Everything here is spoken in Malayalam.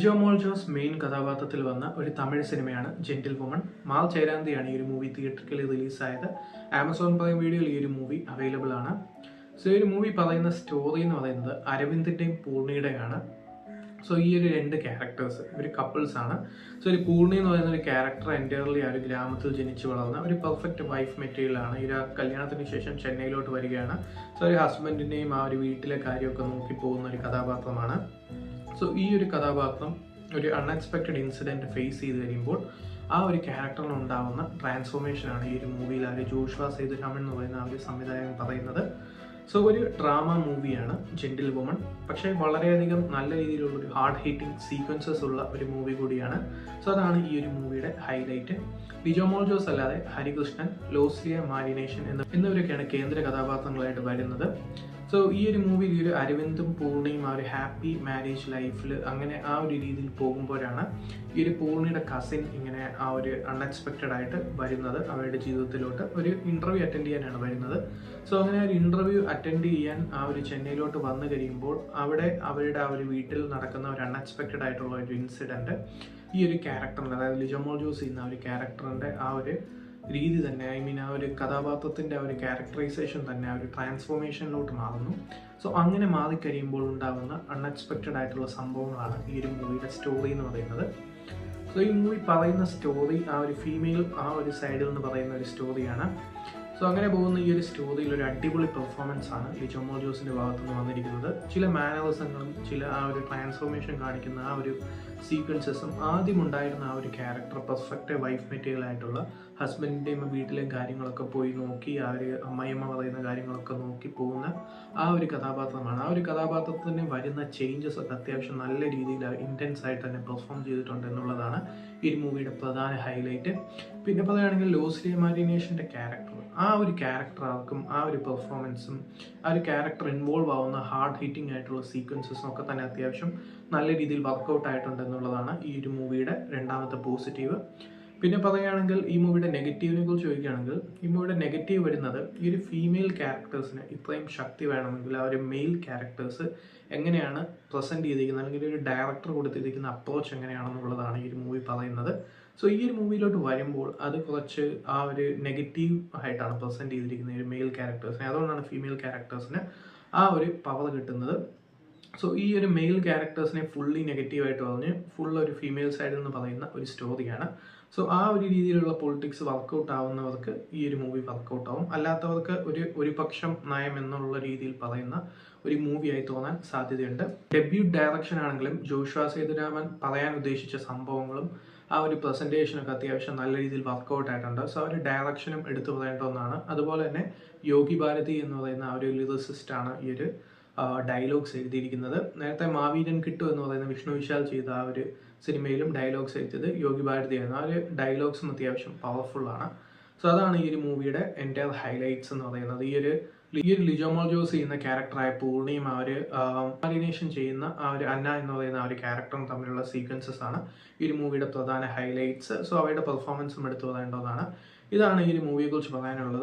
ലിജോ മോൾ ജോസ് മെയിൻ കഥാപാത്രത്തിൽ വന്ന ഒരു തമിഴ് സിനിമയാണ് ജെന്റിൽ വുമൺ മാൽ ചേരാന്തിയാണ് ഈ ഒരു മൂവി തിയേറ്ററിൽ റിലീസായത് ആമസോൺ പ്രൈം വീഡിയോയിൽ ഈ ഒരു മൂവി അവൈലബിൾ ആണ്. സോ ഈ ഒരു മൂവി പറയുന്ന സ്റ്റോറി എന്ന് പറയുന്നത് അരവിന്ദിന്റെയും പൂർണിയുടെയാണ്. സോ ഈ ഒരു രണ്ട് ക്യാരക്ടേഴ്സ് ഒരു കപ്പിൾസ് ആണ്. സോ ഒരു പൂർണി എന്ന് പറയുന്ന ഒരു ക്യാരക്ടർ എന്റയർലി ആ ഒരു ഗ്രാമത്തിൽ ജനിച്ചു വളർന്ന ഒരു പെർഫെക്റ്റ് വൈഫ് മെറ്റീരിയൽ ആണ്. ഈ കല്യാണത്തിന് ശേഷം ചെന്നൈയിലോട്ട് വരികയാണ്. സോ ഒരു ഹസ്ബൻഡിന്റെയും ആ ഒരു വീട്ടിലെ കാര്യമൊക്കെ നോക്കി പോകുന്ന ഒരു കഥാപാത്രമാണ്. സോ ഈ ഒരു കഥാപാത്രം ഒരു അൺഎക്സ്പെക്റ്റഡ് ഇൻസിഡന്റ് ഫേസ് ചെയ്ത് കഴിയുമ്പോൾ ആ ഒരു ക്യാരക്ടറിനുണ്ടാവുന്ന ട്രാൻസ്ഫോർമേഷനാണ് ഈ ഒരു മൂവിയിൽ ആ ഒരു ജോഷ്വ സേതുരാമൻ എന്ന് പറയുന്ന ആ ഒരു സംവിധായകൻ പറയുന്നത്. സോ ഒരു ഡ്രാമ മൂവിയാണ് ജെൻഡിൽ വുമൺ പക്ഷേ വളരെയധികം നല്ല രീതിയിലുള്ള ഒരു ഹാർഡ് ഹീറ്റിംഗ് സീക്വൻസസ് ഉള്ള ഒരു മൂവി കൂടിയാണ്. സോ അതാണ് ഈ ഒരു മൂവിയുടെ ഹൈലൈറ്റ് ലിജോമോൾ ജോസ് അല്ലാതെ ഹരികൃഷ്ണൻ ലോസിയ മാരിനേഷൻ എന്ന എന്നിവരൊക്കെയാണ് കേന്ദ്ര കഥാപാത്രങ്ങളായിട്ട് വരുന്നത്. സോ ഈ ഒരു മൂവിയിൽ ഈ ഒരു അരവിന്ദും പൂർണിയും ആ ഒരു ഹാപ്പി മാരേജ് ലൈഫിൽ അങ്ങനെ ആ ഒരു രീതിയിൽ പോകുമ്പോഴാണ് ഈ ഒരു പൂർണിയുടെ കസിൻ ഇങ്ങനെ ആ ഒരു അൺഎക്സ്പെക്റ്റഡ് ആയിട്ട് വരുന്നത്. അവരുടെ ജീവിതത്തിലോട്ട് ഒരു ഇന്റർവ്യൂ അറ്റൻഡ് ചെയ്യാനാണ് വരുന്നത്. സോ അങ്ങനെ ഒരു ഇന്റർവ്യൂ അറ്റൻഡ് ചെയ്യാൻ ആ ഒരു ചെന്നൈയിലോട്ട് വന്നു കഴിയുമ്പോൾ അവിടെ അവരുടെ ആ ഒരു വീട്ടിൽ നടക്കുന്ന ഒരു അൺഎക്സ്പെക്റ്റഡ് ആയിട്ടുള്ള ഒരു ഇൻസിഡന്റ് ഈ ഒരു ക്യാരക്ടറിന്റെ അതായത് ലിജമോൾ ജോസ് ആ ഒരു ക്യാരക്ടറിന്റെ ആ ഒരു രീതി തന്നെ ഐ മീൻ ആ ഒരു കഥാപാത്രത്തിന്റെ ആ ഒരു ക്യാരക്ടറൈസേഷൻ തന്നെ ആ ഒരു ട്രാൻസ്ഫോർമേഷനിലോട്ട് മാറുന്നു. സോ അങ്ങനെ മാറിക്കഴിയുമ്പോൾ ഉണ്ടാകുന്ന അൺഎക്സ്പെക്റ്റഡ് ആയിട്ടുള്ള സംഭവങ്ങളാണ് ഈ ഒരു മൂവിയുടെ സ്റ്റോറി എന്ന് പറയുന്നത്. സോ ഈ മൂവി പറയുന്ന സ്റ്റോറി ആ ഒരു ഫീമെയിൽ ആ ഒരു സൈഡിൽ നിന്ന് പറയുന്ന ഒരു സ്റ്റോറിയാണ് സോ അങ്ങനെ പോകുന്ന ഈ ഒരു സ്റ്റോറിയിൽ ഒരു അടിപൊളി പെർഫോമൻസ് ആണ് ഈ ചൊമോ ജോസിന്റെ ഭാഗത്തുനിന്ന് വന്നിരിക്കുന്നത്. ചില മാനവസങ്ങളും ചില ആ ഒരു ട്രാൻസ്ഫോർമേഷൻ കാണിക്കുന്ന ആ ഒരു സീക്വൻസസും ആദ്യം ഉണ്ടായിരുന്ന ആ ഒരു ക്യാരക്ടർ പെർഫെക്റ്റ് വൈഫ് മെറ്റീരിയൽ ആയിട്ടുള്ള ഹസ്ബൻഡിന്റെയും വീട്ടിലെയും കാര്യങ്ങളൊക്കെ പോയി നോക്കി ആ ഒരു അമ്മയമ്മ പറയുന്ന കാര്യങ്ങളൊക്കെ നോക്കി പോകുന്ന ആ ഒരു കഥാപാത്രമാണ്. ആ ഒരു കഥാപാത്രത്തിന് വരുന്ന ചേഞ്ചസ് ഒക്കെ അത്യാവശ്യം നല്ല രീതിയിൽ ഇന്റൻസ് ആയിട്ട് തന്നെ പെർഫോം ചെയ്തിട്ടുണ്ട് എന്നുള്ളതാണ് ഈ മൂവിയുടെ പ്രധാന ഹൈലൈറ്റ് പിന്നെ പറയുകയാണെങ്കിൽ ലോസ്ലിയ മാരിനേഷന്റെ ക്യാരക്ടർ ആ ഒരു ക്യാരക്ടർ ആർക്കും ആ ഒരു പെർഫോമൻസും ആ ഒരു ക്യാരക്ടർ ഇൻവോൾവ് ആവുന്ന ഹാർഡ് ഹിറ്റിംഗ് ആയിട്ടുള്ള സീക്വൻസസും ഒക്കെ തന്നെ അത്യാവശ്യം നല്ല രീതിയിൽ വർക്കൗട്ട് ആയിട്ടുണ്ട് എന്നുള്ളതാണ് ഈ ഒരു മൂവിയുടെ രണ്ടാമത്തെ പോസിറ്റീവ് പിന്നെ പറയുകയാണെങ്കിൽ ഈ മൂവിയുടെ നെഗറ്റീവിനെ കുറിച്ച് ചോദിക്കുകയാണെങ്കിൽ ഈ മൂവിയുടെ നെഗറ്റീവ് വരുന്നത് ഈ ഒരു ഫീമെയിൽ ക്യാരക്ടേഴ്സിന് ഇത്രയും ശക്തി വേണമെങ്കിൽ ആ ഒരു മെയിൽ ക്യാരക്ടേഴ്സ് എങ്ങനെയാണ് പ്രസന്റ് ചെയ്തിരിക്കുന്നത്? അല്ലെങ്കിൽ ഒരു ഡയറക്ടർ കൊടുത്തിരിക്കുന്ന അപ്രോച്ച് എങ്ങനെയാണെന്നുള്ളതാണ് ഈ ഒരു മൂവി പറയുന്നത്. സോ ഈ ഒരു മൂവിയിലോട്ട് വരുമ്പോൾ അത് കുറച്ച് ആ ഒരു നെഗറ്റീവ് ആയിട്ടാണ് പ്രസന്റ് ചെയ്തിരിക്കുന്നത് ഒരു മെയിൽ ക്യാരക്ടേഴ്സിനെ അതുകൊണ്ടാണ് ഫീമെയിൽ ക്യാരക്ടേഴ്സിന് ആ ഒരു പവർ കിട്ടുന്നത്. സോ ഈ ഒരു മെയിൽ ക്യാരക്ടേഴ്സിനെ ഫുള്ളി നെഗറ്റീവായിട്ട് പറഞ്ഞ് ഫുൾ ഒരു ഫീമെയിൽ സൈഡിൽ നിന്ന് പറയുന്ന ഒരു സ്റ്റോറിയാണ് സോ ആ ഒരു രീതിയിലുള്ള പൊളിറ്റിക്സ് വർക്കൗട്ട് ആവുന്നവർക്ക് ഈ ഒരു മൂവി വർക്കൗട്ട് ആവും. അല്ലാത്തവർക്ക് ഒരു ഒരു പക്ഷം നയം എന്നുള്ള രീതിയിൽ പറയുന്ന ഒരു മൂവിയായി തോന്നാൻ സാധ്യതയുണ്ട്. ഡെബ്യൂ ഡയറക്ഷൻ ആണെങ്കിലും ജോഷ്വാ സേതുരാമൻ പറയാൻ ഉദ്ദേശിച്ച സംഭവങ്ങളും ആ ഒരു പ്രസന്റേഷനൊക്കെ അത്യാവശ്യം നല്ല രീതിയിൽ വർക്കൗട്ട് ആയിട്ടുണ്ട്. സോ ആ ഒരു ഡയറക്ഷനും എടുത്തു പറയേണ്ട ഒന്നാണ് അതുപോലെ തന്നെ യോഗി ഭാരതി എന്ന് പറയുന്ന ആ ഒരു ലിറിസിസ്റ്റാണ് ഈ ഒരു ഡയലോഗ്സ് എഴുതിയിരിക്കുന്നത്. നേരത്തെ മാവീരൻ കിട്ടു എന്ന് പറയുന്ന വിഷ്ണു വിശാൽ ചെയ്ത ആ ഒരു സിനിമയിലും ഡയലോഗ്സ് എഴുതിയത് യോഗി ഭാരതിയായിരുന്നു ആ ഒരു ഡയലോഗ്സും അത്യാവശ്യം പവർഫുള്ളാണ് സോ അതാണ് ഈ ഒരു മൂവിയുടെ എന്റെ ഹൈലൈറ്റ്സ് എന്ന് പറയുന്നത്. ഈ ഒരു ഈ ഒരു ലിജോമോൾ ജോസ് ചെയ്യുന്ന ക്യാരക്ടറായ പൂർണിയും ആ ഒരു മാലിനേഷൻ ചെയ്യുന്ന ആ ഒരു അന്ന എന്ന് പറയുന്ന ആ ഒരു ക്യാരക്ടറും തമ്മിലുള്ള സീക്വൻസസ് ആണ് ഈ ഒരു മൂവിയുടെ പ്രധാന ഹൈലൈറ്റ്സ് സോ അവയുടെ പെർഫോമൻസും എടുത്തു പറയേണ്ടതാണ്. ഇതാണ് ഈ ഒരു മൂവിയെക്കുറിച്ച് പറയാനുള്ളത്.